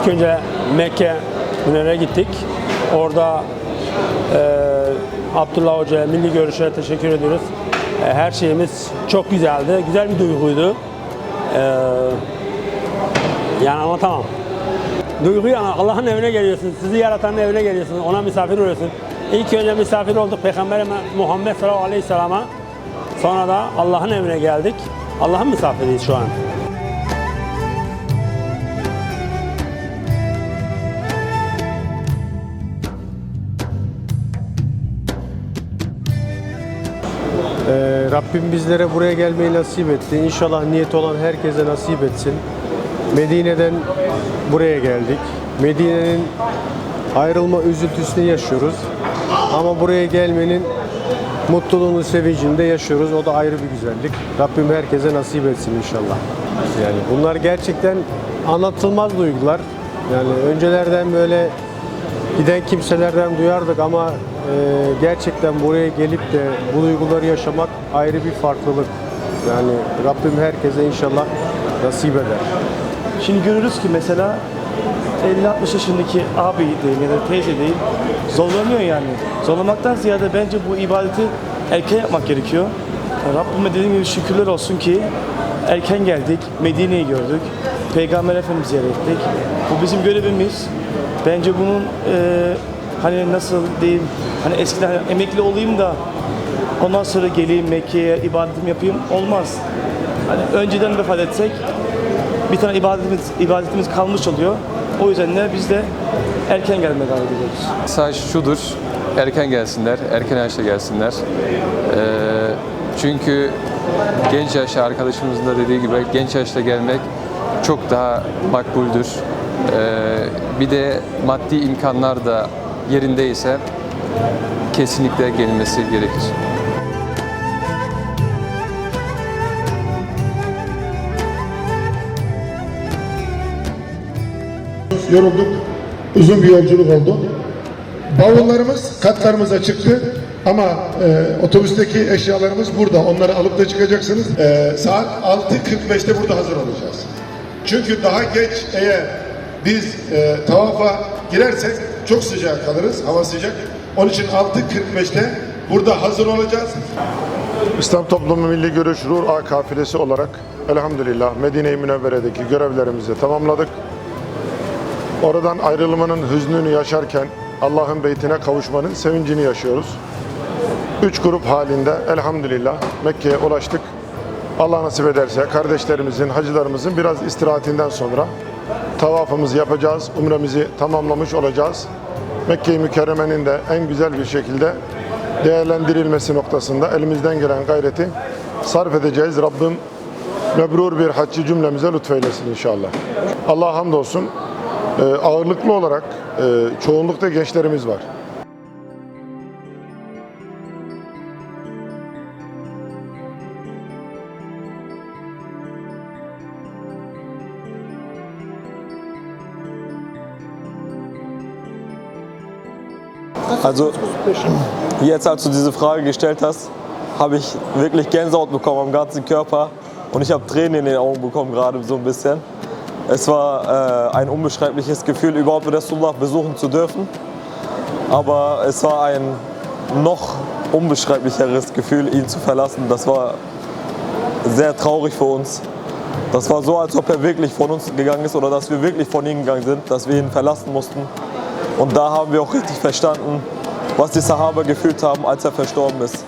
İlk önce Mekke Münir'e gittik. Orada e, Abdullah Hoca'ya, Milli Görüş'e teşekkür ediyoruz. E, her şeyimiz çok güzeldi. Güzel bir duyguydu. E, yani anlatamam. Duyguyu ana- Allah'ın evine geliyorsun, sizi yaratanın evine geliyorsun, ona misafir oluyorsun. İlk önce misafir olduk Peygamber Muhammed sallallahu aleyhi ve. Sonra da Allah'ın evine geldik. Allah'ın misafiriyiz şu an. Rabbim bizlere buraya gelmeyi nasip etti. İnşallah niyet olan herkese nasip etsin. Medine'den buraya geldik. Medine'nin ayrılma üzüntüsünü yaşıyoruz. Ama buraya gelmenin mutluluğunu, sevincini de yaşıyoruz. O da ayrı bir güzellik. Rabbim herkese nasip etsin inşallah. Yani bunlar gerçekten anlatılmaz duygular. Yani öncelerden böyle giden kimselerden duyardık ama gerçekten buraya gelip de bu duyguları yaşamak ayrı bir farklılık. Yani Rabbim herkese inşallah nasip eder. Şimdi görürüz ki mesela 50-60 yaşındaki abi diyeyim ya da teyze diyeyim zorlanıyor yani. Zorlamaktan ziyade bence bu ibadeti erken yapmak gerekiyor. Rabbime dediğim gibi şükürler olsun ki erken geldik, Medine'yi gördük, Peygamber Efendimiz'i ziyaret ettik. Bu bizim görevimiz. Bence bunun e, hani nasıl diyeyim, hani eskiden hani emekli olayım da ondan sonra geleyim Mekke'ye ibadetimi yapayım olmaz. Hani önceden vefat etsek bir tane ibadetimiz, ibadetimiz kalmış oluyor. O yüzden de biz de erken gelmeye gayret ediyoruz. Mesaj şudur, erken gelsinler, erken yaşta gelsinler. Ee, çünkü genç yaşta arkadaşımızın da dediği gibi genç yaşta gelmek çok daha makbuldür. Ee, bir de maddi imkanlar da yerindeyse kesinlikle gelinmesi gerekir. yorulduk. Uzun bir yolculuk oldu. Bavullarımız katlarımıza çıktı. Ama e, otobüsteki eşyalarımız burada. Onları alıp da çıkacaksınız. E, saat 6.45'te burada hazır olacağız. Çünkü daha geç eğer biz e, tavafa girersek çok sıcak kalırız. Hava sıcak. Onun için 6.45'te burada hazır olacağız. İslam Toplumu Milli Görüş Ruh A kafilesi olarak elhamdülillah Medine-i Münevvere'deki görevlerimizi tamamladık. Oradan ayrılmanın hüznünü yaşarken Allah'ın beytine kavuşmanın sevincini yaşıyoruz. Üç grup halinde elhamdülillah Mekke'ye ulaştık. Allah nasip ederse kardeşlerimizin, hacılarımızın biraz istirahatinden sonra tavafımızı yapacağız, umremizi tamamlamış olacağız. Mekke-i Mükerreme'nin de en güzel bir şekilde değerlendirilmesi noktasında elimizden gelen gayreti sarf edeceğiz. Rabbim mebrur bir haccı cümlemize lütfeylesin inşallah. Allah hamdolsun e, ağırlıklı olarak e, çoğunlukta gençlerimiz var. Also, jetzt als du diese Frage gestellt hast, habe ich wirklich Gänsehaut bekommen am ganzen Körper und ich habe Tränen in den Augen bekommen gerade so ein bisschen. Es war äh, ein unbeschreibliches Gefühl, überhaupt Resulullah besuchen zu dürfen. Aber es war ein noch unbeschreiblicheres Gefühl, ihn zu verlassen. Das war sehr traurig für uns. Das war so, als ob er wirklich von uns gegangen ist oder dass wir wirklich von ihm gegangen sind, dass wir ihn verlassen mussten. Und da haben wir auch richtig verstanden, was die Sahaba gefühlt haben, als er verstorben ist.